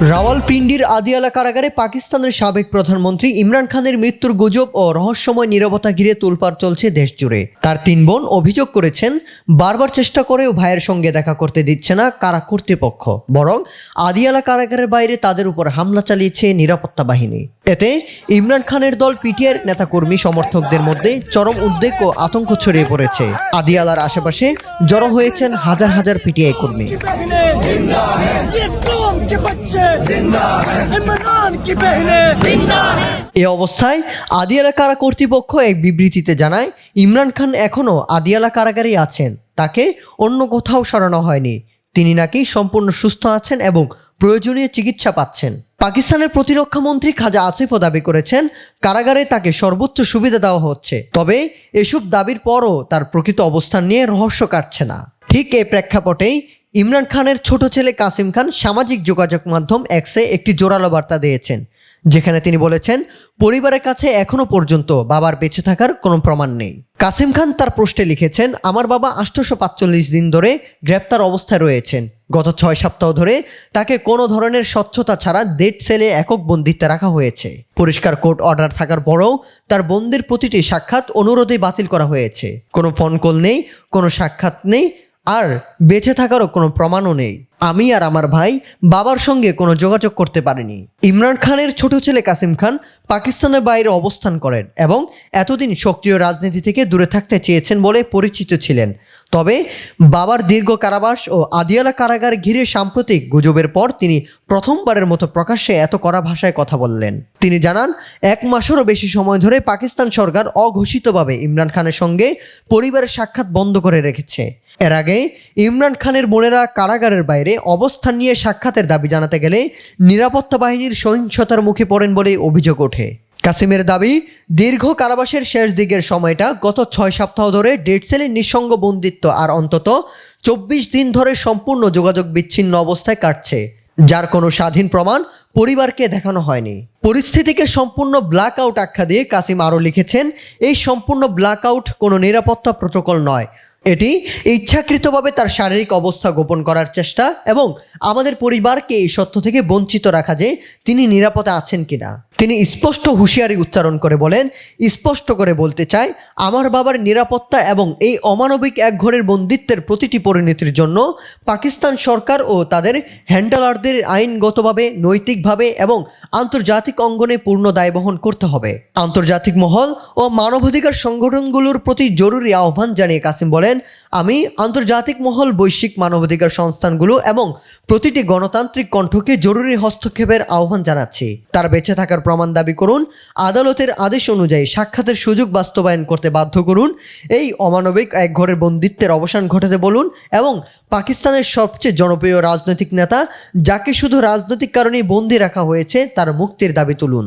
রাওয়ালপিন্ডির আদিয়ালা কারাগারে পাকিস্তানের সাবেক প্রধানমন্ত্রী ইমরান খানের মৃত্যুর গুজব ও রহস্যময় নিরবতা ঘিরে তোলপাড় চলছে দেশ জুড়ে তার তিন বোন অভিযোগ করেছেন, বারবার চেষ্টা করেও ভাইয়ের সঙ্গে দেখা করতে দিচ্ছে না কারা কর্তৃপক্ষ। বরং আদিয়ালা কারাগারের বাইরে তাদের উপর হামলা চালিয়েছে নিরাপত্তা বাহিনী। এতে ইমরান খানের দল পিটিআর নেতাকর্মী সমর্থকদের মধ্যে চরম উদ্বেগ ও আতঙ্ক ছড়িয়ে পড়েছে। আদিয়ালার আশেপাশে জড়ো হয়েছেন হাজার হাজার পিটিআই কর্মী। এ অবস্থায় আদিয়ালা কারা কর্তৃপক্ষ এক বিবৃতিতে জানায়, ইমরান খান এখনও আদিয়ালা কারাগারেই আছেন। তাকে অন্য কোথাও সরানো হয়নি। তিনি নাকি সম্পূর্ণ সুস্থ আছেন এবং প্রয়োজনীয় চিকিৎসা পাচ্ছেন। পাকিস্তানের প্রতিরক্ষা মন্ত্রী খাজা আসিফও দাবি করেছেন, কারাগারে তাকে সর্বোচ্চ সুবিধা দেওয়া হচ্ছে। তবে এসব দাবির পরও তার প্রকৃত অবস্থান নিয়ে রহস্য কাটছে না। ঠিক এই প্রেক্ষাপটেই ইমরান খানের ছোট ছেলে কাসিম খান সামাজিক যোগাযোগ মাধ্যম এক্সে একটি জোরালো বার্তা দিয়েছেন, যেখানে তিনি বলেছেন, পরিবারের কাছে এখনও পর্যন্ত বাবার বেঁচে থাকার কোনো প্রমাণ নেই। কাসিম খান তার পোস্টে লিখেছেন, আমার বাবা আষ্টশো পাঁচচল্লিশ দিন ধরে গ্রেপ্তার অবস্থায় রয়েছেন। গত ছয় সপ্তাহ ধরে তাকে কোনো ধরনের স্বচ্ছতা ছাড়া ডেট সেলে একক বন্দিতে রাখা হয়েছে। পরিষ্কার কোর্ট অর্ডার থাকার পরও তার বন্দির প্রতিটি সাক্ষাৎ অনুরোধে বাতিল করা হয়েছে। কোনো ফোন কল নেই, কোনো সাক্ষাৎ নেই, আর বেঁচে থাকারও কোনো প্রমাণও নেই। আমি আর আমার ভাই বাবার সঙ্গে কোনো যোগাযোগ করতে পারিনি। ইমরান খানের ছোট ছেলে কাসিম খান পাকিস্তানের বাইরে অবস্থান করেন এবং এতদিন সক্রিয় রাজনীতি থেকে দূরে থাকতে চেয়েছেন বলে পরিচিত ছিলেন। তবে বাবার দীর্ঘ কারাবাস ও আদিয়ালা কারাগার ঘিরে সাম্প্রতিক গুজবের পর তিনি প্রথমবারের মতো প্রকাশ্যে এত কড়া ভাষায় কথা বললেন। তিনি জানান, এক মাসেরও বেশি সময় ধরে পাকিস্তান সরকার অঘোষিতভাবে ইমরান খানের সঙ্গে পরিবারের সাক্ষাৎ বন্ধ করে রেখেছে। এর আগে ইমরান খানের বোনেরা কারাগারের বাইরে অবস্থান নিয়ে সাক্ষাতের দাবি জানাতে গেলে নিরাপত্তা বাহিনীর সহিংসতার মুখে পড়েন বলে অভিযোগ ওঠে। কাসিমের দাবি, দীর্ঘ কারাবাসের শেষ দিকের সময়টা গত ছয় সপ্তাহ ধরে ডেড সেলের নিঃসঙ্গ বন্দিত্ব আর অন্তত চব্বিশ দিন ধরে সম্পূর্ণ যোগাযোগ বিচ্ছিন্ন অবস্থায় কাটছে, যার কোনো স্বাধীন প্রমাণ পরিবারকে দেখানো হয়নি। পরিস্থিতিকে সম্পূর্ণ ব্ল্যাক আউট আখ্যা দিয়ে কাসিম আরও লিখেছেন, এই সম্পূর্ণ ব্ল্যাক আউট কোনো নিরাপত্তা প্রোটোকল নয় এটি ইচ্ছাকৃতভাবে তার শারীরিক অবস্থা গোপন করার চেষ্টা এবং আমাদের পরিবারকে এই সত্য থেকে বঞ্চিত রাখা যে তিনি নিরাপদে আছেন কিনা। তিনি স্পষ্ট হুঁশিয়ারি উচ্চারণ করে বলেন, স্পষ্ট করে বলতে চাই, আমার বাবার নিরাপত্তা এবং এই অমানবিক এক ঘরের বন্দিত্বের প্রতিটি পরিণতির জন্য পাকিস্তান সরকার ও তাদের হ্যান্ডলারদের আইনগতভাবে, নৈতিকভাবে এবং আন্তর্জাতিক অঙ্গনে পূর্ণ দায় বহন করতে হবে। আন্তর্জাতিক মহল ও মানবাধিকার সংগঠনগুলোর প্রতি জরুরি আহ্বান জানিয়ে কাসিম বলেন আমি আন্তর্জাতিক মহল বৈশ্বিক মানবাধিকার সংস্থানগুলো এবং প্রতিটি গণতান্ত্রিক কণ্ঠকে জরুরি হস্তক্ষেপের আহ্বান জানাচ্ছি। তার বেঁচে থাকার প্রমাণ দাবি করুন, আদালতের আদেশ অনুযায়ী সাক্ষাতের সুযোগ বাস্তবায়ন করতে বাধ্য করুন, এই অমানবিক এক ঘরের বন্দিত্বের অবসান ঘটাতে বলুন এবং পাকিস্তানের সবচেয়ে জনপ্রিয় রাজনৈতিক নেতা, যাকে শুধু রাজনৈতিক কারণেই বন্দি রাখা হয়েছে, তার মুক্তির দাবি তুলুন।